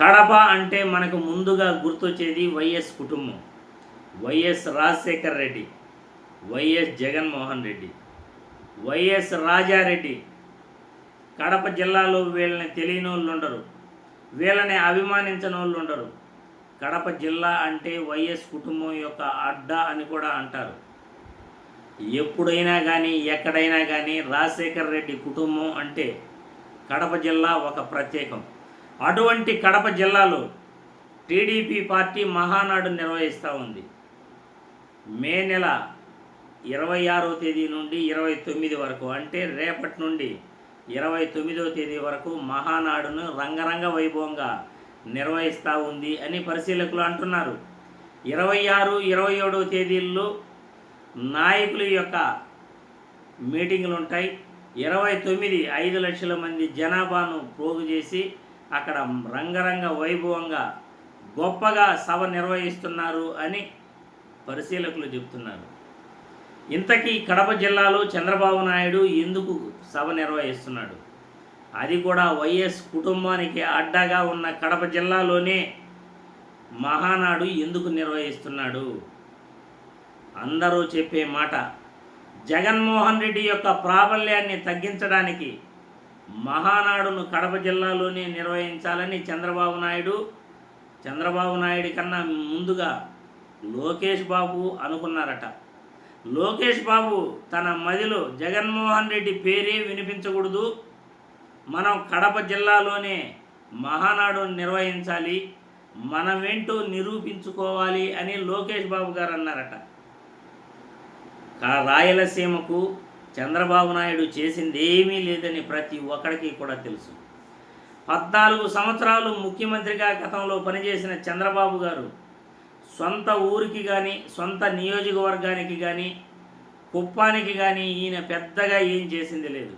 కడప అంటే మనకు ముందుగా గుర్తొచ్చేది వైఎస్ కుటుంబం. YS Rajasekhar Reddy YS Jaganmohan Reddy YS Rajareddy. Kadapa జిల్లాలో వీళ్ళని తెలియని వాళ్ళు ఉండరు వీళ్ళని అభిమానించని వాళ్ళు ఉండరు. కడప జిల్లా అంటే వైఎస్ కుటుంబం యొక్క అడ్డా అని కూడా అంటారు. ఎప్పుడైనా కానీ ఎక్కడైనా కానీ రాజశేఖర్ రెడ్డి కుటుంబం అంటే కడప జిల్లా ఒక ప్రత్యేకం. అటువంటి కడప జిల్లాలో టీడీపీ పార్టీ మహానాడు నిర్వహిస్తూ ఉంది. మే నెల ఇరవై ఆరో తేదీ నుండి ఇరవై తొమ్మిది వరకు అంటే రేపటి నుండి ఇరవై తొమ్మిదో తేదీ వరకు మహానాడును రంగరంగ వైభవంగా నిర్వహిస్తూ ఉంది అని పరిశీలకులు అంటున్నారు. ఇరవై ఆరు ఇరవై ఏడో తేదీల్లో నాయకుల యొక్క మీటింగులు ఉంటాయి ఇరవై తొమ్మిది ఐదు లక్షల మంది జనాభాను పోగు చేసి అక్కడ రంగరంగ వైభవంగా గొప్పగా సభ నిర్వహిస్తున్నారు అని పరిశీలకులు చెబుతున్నారు ఇంతకీ కడప జిల్లాలో చంద్రబాబు నాయుడు ఎందుకు సభ నిర్వహిస్తున్నాడు? అది కూడా వైఎస్ కుటుంబానికి అడ్డగా ఉన్న కడప జిల్లాలోనే మహానాడు ఎందుకు నిర్వహిస్తున్నాడు? అందరూ చెప్పే మాట జగన్మోహన్ రెడ్డి యొక్క ప్రాబల్యాన్ని తగ్గించడానికి మహానాడును కడప జిల్లాలోనే నిర్వహించాలని చంద్రబాబు నాయుడు చంద్రబాబు నాయుడు కన్నా ముందుగా లోకేష్ బాబు అనుకున్నారట. లోకేష్ బాబు తన మదిలో జగన్మోహన్ రెడ్డి పేరే వినిపించకూడదు. మనం కడప జిల్లాలోనే మహానాడు నిర్వహించాలి. మనమేంటో నిరూపించుకోవాలి అని లోకేష్ బాబు గారు అన్నారట. రాయలసీమకు చంద్రబాబు నాయుడు చేసింది ఏమీ లేదని ప్రతి ఒక్కడికి కూడా తెలుసు. పద్నాలుగు సంవత్సరాలు ముఖ్యమంత్రిగా గతంలో పనిచేసిన చంద్రబాబు గారు సొంత ఊరికి కానీ సొంత నియోజకవర్గానికి కానీ కుప్పానికి కానీ ఈయన పెద్దగా ఏం చేసింది లేదు.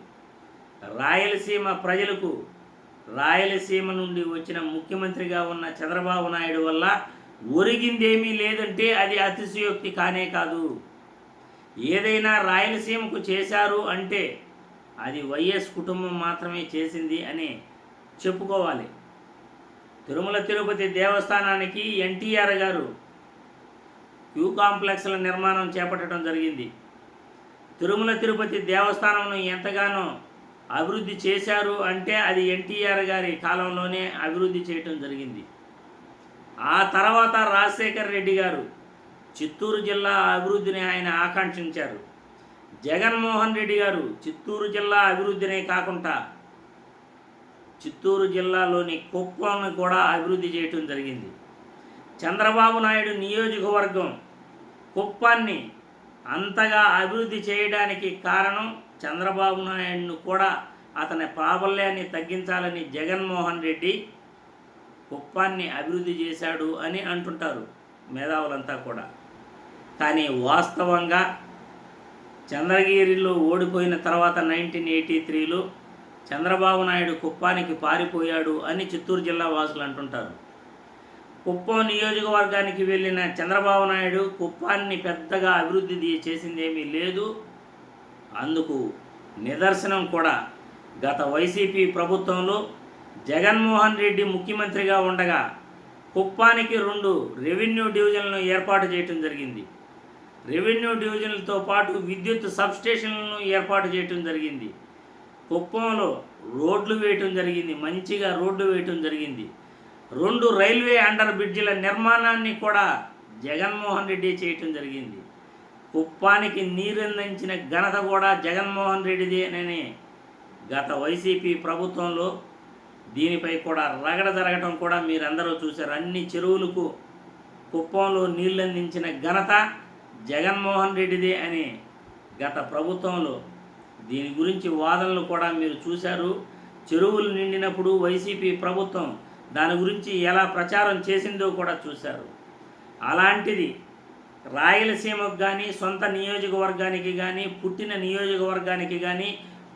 రాయలసీమ ప్రజలకు రాయలసీమ నుండి వచ్చిన ముఖ్యమంత్రిగా ఉన్న చంద్రబాబు నాయుడు వల్ల ఒరిగిందేమీ లేదంటే అది అతిశయోక్తి కానే కాదు. ఏదైనా రాయలసీమకు చేశారు అంటే అది వైఎస్ కుటుంబం మాత్రమే చేసింది అని చెప్పుకోవాలి. తిరుమల తిరుపతి దేవస్థానానికి ఎన్టీఆర్ గారు క్యూ కాంప్లెక్స్ల నిర్మాణం చేపట్టడం జరిగింది. తిరుమల తిరుపతి దేవస్థానంను ఎంతగానో అభివృద్ధి చేశారు అంటే అది ఎన్టీఆర్ గారి కాలంలోనే అభివృద్ధి చేయటం జరిగింది. ఆ తర్వాత రాజశేఖర్ రెడ్డి గారు చిత్తూరు జిల్లా అభివృద్ధిని ఆయన ఆకాంక్షించారు. జగన్మోహన్ రెడ్డి గారు చిత్తూరు జిల్లా అభివృద్ధినే కాకుండా చిత్తూరు జిల్లాలోని కుప్పంను కూడా అభివృద్ధి చేయటం జరిగింది. చంద్రబాబు నాయుడు నియోజకవర్గం కుప్పాన్ని అంతగా అభివృద్ధి చేయడానికి కారణం చంద్రబాబు నాయుడును కూడా అతని ప్రాబల్యాన్ని తగ్గించాలని జగన్మోహన్ రెడ్డి కుప్పాన్ని అభివృద్ధి చేశాడు అని అంటుంటారు మేధావులంతా కూడా. కానీ వాస్తవంగా చంద్రగిరిలో ఓడిపోయిన తర్వాత నైన్టీన్ ఎయిటీ త్రీలో చంద్రబాబు నాయుడు కుప్పానికి పారిపోయాడు అని చిత్తూరు జిల్లా వాసులు అంటుంటారు. కుప్పం నియోజకవర్గానికి వెళ్ళిన చంద్రబాబు నాయుడు కుప్పాన్ని పెద్దగా అభివృద్ధి చేసిందేమీ లేదు. అందుకు నిదర్శనం కూడా గత వైసీపీ ప్రభుత్వంలో జగన్మోహన్ రెడ్డి ముఖ్యమంత్రిగా ఉండగా కుప్పానికి రెండు రెవెన్యూ డివిజన్లను ఏర్పాటు చేయటం జరిగింది. రెవెన్యూ డివిజన్లతో పాటు విద్యుత్ సబ్స్టేషన్లను ఏర్పాటు చేయటం జరిగింది. కుప్పంలో రోడ్లు వేయటం జరిగింది. మంచిగా రోడ్లు వేయటం జరిగింది. రెండు రైల్వే అండర్ బ్రిడ్జిల నిర్మాణాన్ని కూడా జగన్మోహన్ రెడ్డి చేయటం జరిగింది. కుప్పానికి నీరందించిన ఘనత కూడా జగన్మోహన్ రెడ్డిదేనని గత వైసీపీ ప్రభుత్వంలో దీనిపై కూడా రగడ జరగటం కూడా మీరందరూ చూశారు. అన్ని చెరువులకు కుప్పంలో నీళ్ళందించిన ఘనత జగన్మోహన్ రెడ్డిదే అని గత ప్రభుత్వంలో దీని గురించి వాదనలు కూడా మీరు చూశారు. చెరువులు నిండినప్పుడు వైసీపీ ప్రభుత్వం దాని గురించి ఎలా ప్రచారం చేసిందో కూడా చూశారు. అలాంటిది రాయలసీమకు కానీ సొంత నియోజకవర్గానికి కానీ పుట్టిన నియోజకవర్గానికి కానీ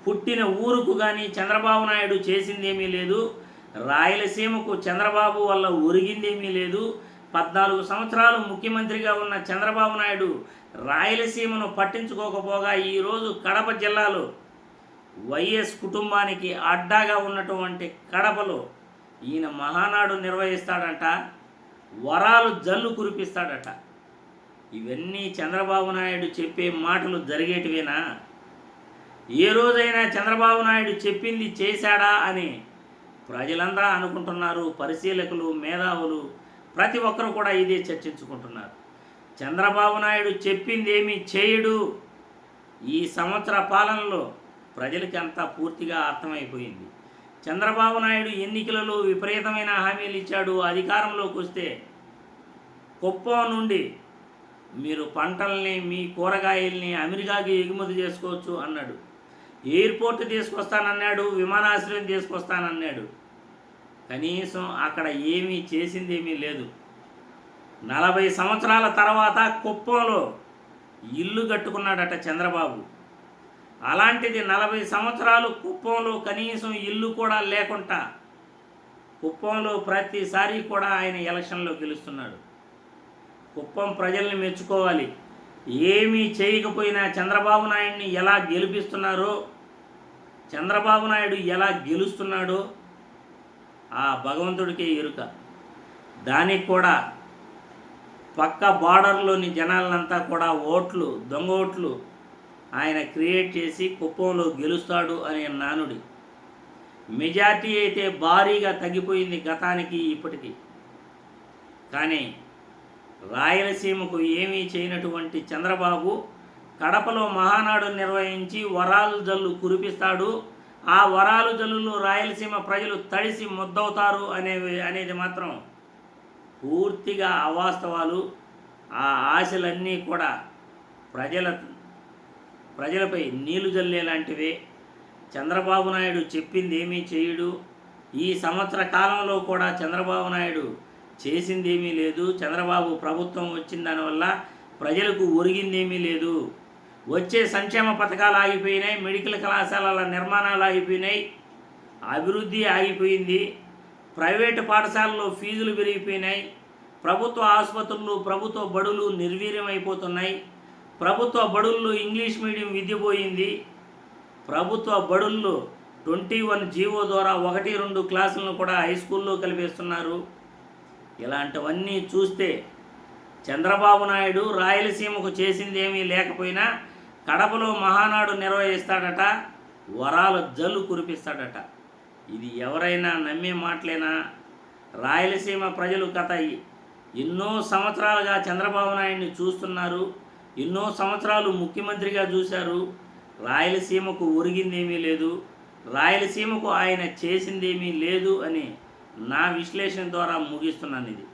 పుట్టిన ఊరుకు కానీ చంద్రబాబు నాయుడు చేసిందేమీ లేదు. రాయలసీమకు చంద్రబాబు వల్ల ఒరిగిందేమీ లేదు. పద్నాలుగు సంవత్సరాలు ముఖ్యమంత్రిగా ఉన్న చంద్రబాబు నాయుడు రాయలసీమను పట్టించుకోకపోగా ఈరోజు కడప జిల్లాలో వైఎస్ కుటుంబానికి అడ్డాగా ఉన్నటువంటి కడపలో ఈయన మహానాడు నిర్వహిస్తాడంట. వరాలు జల్లు కురిపిస్తాడట. ఇవన్నీ చంద్రబాబు నాయుడు చెప్పే మాటలు జరిగేటివేనా? ఏ రోజైనా చంద్రబాబు నాయుడు చెప్పింది చేశాడా అని ప్రజలందరూ అనుకుంటున్నారు. పరిశీలకులు మేధావులు ప్రతి ఒక్కరు కూడా ఇదే చర్చించుకుంటున్నారు. చంద్రబాబు నాయుడు చెప్పింది ఏమీ చేయడు. ఈ సంవత్సర పాలనలో ప్రజలకి అంతా పూర్తిగా అర్థమైపోయింది. చంద్రబాబు నాయుడు ఎన్నికలలో విపరీతమైన హామీలు ఇచ్చాడు. అధికారంలోకి వస్తే కుప్పం నుండి మీరు పంటల్ని మీ కూరగాయల్ని అమెరికాకి ఎగుమతి చేసుకోవచ్చు అన్నాడు. ఎయిర్పోర్ట్ తీసుకొస్తానన్నాడు విమానాశ్రయం తీసుకొస్తానన్నాడు. కనీసం అక్కడ ఏమీ చేసిందేమీ లేదు. నలభై సంవత్సరాల తర్వాత కుప్పంలో ఇల్లు కట్టుకున్నాడట చంద్రబాబు. అలాంటిది నలభై సంవత్సరాలు కుప్పంలో కనీసం ఇల్లు కూడా లేకుండా కుప్పంలో ప్రతిసారి కూడా ఆయన ఎలక్షన్లో గెలుస్తున్నాడు. కుప్పం ప్రజల్ని మెచ్చుకోవాలి. ఏమీ చేయకపోయినా చంద్రబాబు నాయుడిని ఎలా గెలిపిస్తున్నారో చంద్రబాబు నాయుడు ఎలా గెలుస్తున్నాడో ఆ భగవంతుడికే ఎరుక. దానికి కూడా పక్క బార్డర్లోని జనాలంతా కూడా ఓట్లు దొంగ ఓట్లు ఆయన క్రియేట్ చేసి కుప్పంలో గెలుస్తాడు అనే నానుడి. మెజార్టీ అయితే భారీగా తగ్గిపోయింది గతానికి ఇప్పటికీ. కానీ రాయలసీమకు ఏమీ చేయనటువంటి చంద్రబాబు కడపలో మహానాడు నిర్వహించి వరాలు జల్లు కురిపిస్తాడు ఆ వరాలు జల్లులు రాయలసీమ ప్రజలు తడిసి ముద్దవుతారు అనే అనేది మాత్రం పూర్తిగా అవాస్తవాలు. ఆ ఆశలన్నీ కూడా ప్రజల ప్రజలపై నీళ్ళు జల్లే లాంటివే చంద్రబాబు నాయుడు చెప్పింది ఏమీ చేయడు. ఈ సంవత్సర కాలంలో కూడా చంద్రబాబు నాయుడు చేసిందేమీ లేదు. చంద్రబాబు ప్రభుత్వం వచ్చిన దానివల్ల ప్రజలకు ఒరిగిందేమీ లేదు. వచ్చే సంక్షేమ పథకాలు ఆగిపోయినాయి మెడికల్ కళాశాలల నిర్మాణాలు ఆగిపోయినాయి అభివృద్ధి ఆగిపోయింది ప్రైవేటు పాఠశాలలో ఫీజులు పెరిగిపోయినాయి ప్రభుత్వ ఆసుపత్రులు ప్రభుత్వ బడులు నిర్వీర్యమైపోతున్నాయి ప్రభుత్వ బడుల్లో ఇంగ్లీష్ మీడియం విద్య పోయింది ప్రభుత్వ బడుల్లో ట్వంటీ వన్ జీవో ద్వారా ఒకటి రెండు క్లాసులను కూడా హై స్కూల్లో కలిపేస్తున్నారు. ఇలాంటివన్నీ చూస్తే చంద్రబాబు నాయుడు రాయలసీమకు చేసింది ఏమీ లేకపోయినా కడపలో మహానాడు నిర్వహిస్తాడట వరాల జల్లు కురిపిస్తాడట. ఇది ఎవరైనా నమ్మే మాటలేనా? రాయలసీమ ప్రజలు కథ ఎన్నో సంవత్సరాలుగా చంద్రబాబు నాయుడిని చూస్తున్నారు ఎన్నో సంవత్సరాలు ముఖ్యమంత్రిగా చూశారు. రాయలసీమకు ఒరిగిందేమీ లేదు రాయలసీమకు ఆయన చేసిందేమీ లేదు అని నా విశ్లేషణ ద్వారా ముగిస్తున్నాను ఇది.